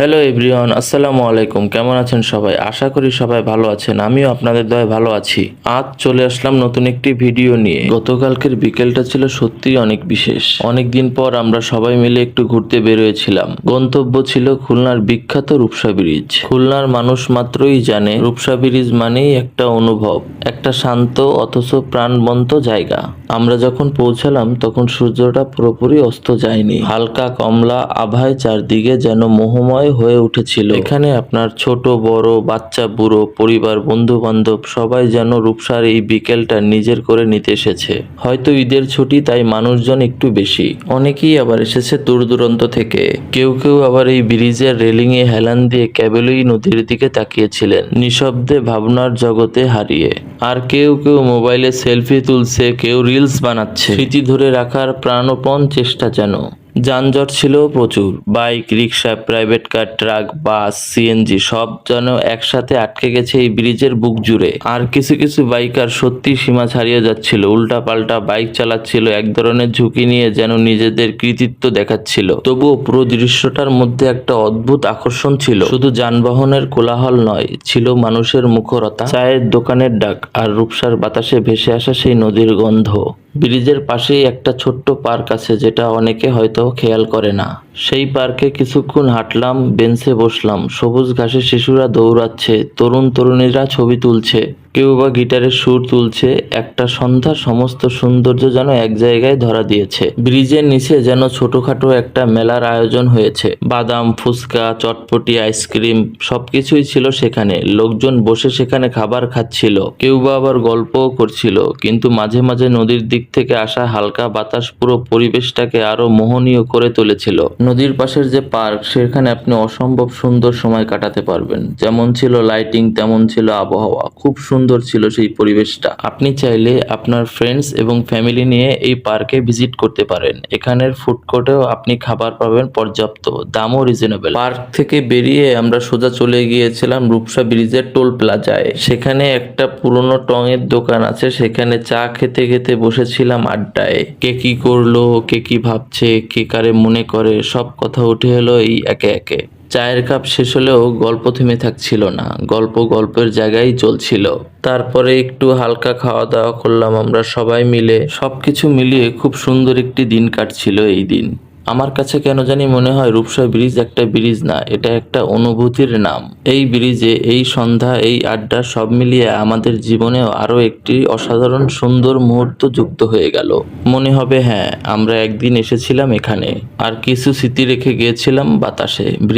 Hello everyone আসসালামু আলাইকুম কেমন আছেন সবাই? আশা করি সবাই ভালো আছেন। আমিও আপনাদের দয়ে ভালো আছি। আজ চলে আসলাম নতুন একটি ভিডিও নিয়ে। গতকালকের বিকেলটা ছিল সত্যিই অনেক বিশেষ। অনেক দিন পর আমরা সবাই মিলে একটু ঘুরতে বেরোয়েছিলাম। গন্তব্য ছিল খুলনার বিখ্যাত রূপসা ব্রিজ। খুলনার মানুষ মাত্রই জানে, রূপসা ব্রিজ মানেই একটা অনুভব, একটা শান্ত অথচ প্রাণবন্ত জায়গা। আমরা যখন পৌঁছালাম, তখন সূর্যটা পুরোপুরি অস্ত যায়নি। হালকা কমলা আভায় চারদিকে যেন মোহময় হয়ে উঠেছিল। এখানে আপনার ছোট, বড়, বাচ্চা, বুড়ো, পরিবার বন্ধু বান্ধব সবাই যেন রূপসার এই বিকেলটা নিজের করে নিতে এসেছে। হয়তো ঈদের ছুটি, তাই মানুষজন একটু বেশি। অনেকেই আবার এসেছে দূর দূরান্ত থেকে। কেউ কেউ আবার এই ব্রিজের রেলিং এ হেলান দিয়ে কেবলই নদীর দিকে তাকিয়েছিলেন, নিঃশব্দে ভাবনার জগতে হারিয়ে। আর কেউ কেউ মোবাইলে সেলফি তুলছে, কেউ রিলস বানাচ্ছে। স্মৃতি ধরে রাখার প্রাণপণ চেষ্টা যেন। যানজট ছিল প্রচুর। Bike, rickshaw, private car, truck, bus CNG সব যেন একসাথে আটকে গেছে এই ব্রিজের বুক জুড়ে। আর কিছু কিছু বাইকার সত্যি সীমা ছাড়িয়ে যাচ্ছিল। উল্টা পাল্টা বাইক চালাচ্ছিল, এক ধরনের ঝুঁকি নিয়ে যেন নিজেদের কৃতিত্ব দেখাচ্ছিল। তবুও পুরো দৃশ্যটার মধ্যে একটা অদ্ভুত আকর্ষণ ছিল। শুধু যানবাহনের কোলাহল নয়, ছিল মানুষের মুখরতা, চায়ের দোকানের ডাক আর রূপসার বাতাসে ভেসে আসা সেই নদীর গন্ধ। ব্রিজের পাশেই একটা ছোট্ট পার্ক আছে যেটা অনেকে হয়তো খেয়াল করে না। সেই পার্কে কিছুক্ষণ হাঁটলাম, বেঞ্চে বসলাম। সবুজ ঘাসে শিশুরা দৌড়াচ্ছে, তরুণ তরুণীরা ছবি তুলছে, কেউ বা গিটারের সুর তুলছে, একটা সন্ধ্যার সমস্ত সৌন্দর্য যেন এক জায়গায় ধরা দিয়েছে। ব্রিজের নিচে যেন ছোটখাটো একটা মেলার আয়োজন হয়েছে। বাদাম, ফুচকা, চটপটি, আইসক্রিম, সবকিছুই ছিল সেখানে। লোকজন বসে সেখানে খাবার খাচ্ছিল। কেউ বা আবার গল্পও করছিল, কিন্তু মাঝে মাঝে নদীর দিক থেকে আসা হালকা বাতাস পুরো পরিবেশটাকে আরও মোহনীয় করে তুলেছিল। নদীর পাশের যে পার্ক, সেখানে আপনি অসম্ভব সুন্দর সময় কাটাতে পারবেন। যেমন ছিল লাইটিং, তেমন ছিল আবহাওয়া। খুব সুন্দর ছিল সেই পরিবেশটা। আপনি চাইলে আপনার ফ্রেন্ডস এবং ফ্যামিলি নিয়ে এই পার্কে ভিজিট করতে পারেন। এখানের ফুড কোর্টেও আপনি খাবার পাবেন পর্যাপ্ত। দামও রিজনেবল। পার্ক থেকে বেরিয়ে আমরা সোজা চলে গিয়েছিলাম রূপসা ব্রিজের টোল প্লাজায়। সেখানে একটা পুরনো টঙের দোকান আছে। সেখানে চা খেতে খেতে বসেছিলাম আড্ডায়। কে কি করল, কে কি ভাবছে, কে কারে মনে করে সব কথা উঠে এলো এই একে একে। চায়ের কাপ শেষ হলেও গল্প থেমে থাকছিল না। গল্প গল্পের জায়গায় চলছিল তারপরে একটু হালকা খাওয়া দাওয়া করলাম আমরা সবাই মিলে। সবকিছু মিলিয়ে খুব সুন্দর একটি দিন কাটছিল এই দিন। আমার কাছে কেন জানি মনে হয় রূপসা ব্রিজ একটা ব্রিজ না, এটা একটা অনুভূতির নাম। এই ব্রিজে, এই সন্ধ্যা, এই আড্ডা সব মিলিয়ে আমাদের জীবনেও আরও একটি অসাধারণ সুন্দর মুহূর্ত যুক্ত হয়ে গেল। মনে হবে হ্যাঁ আমরা একদিন এসেছিলাম এখানে। আর কিছু স্মৃতি রেখে গিয়েছিলাম বাতাসে।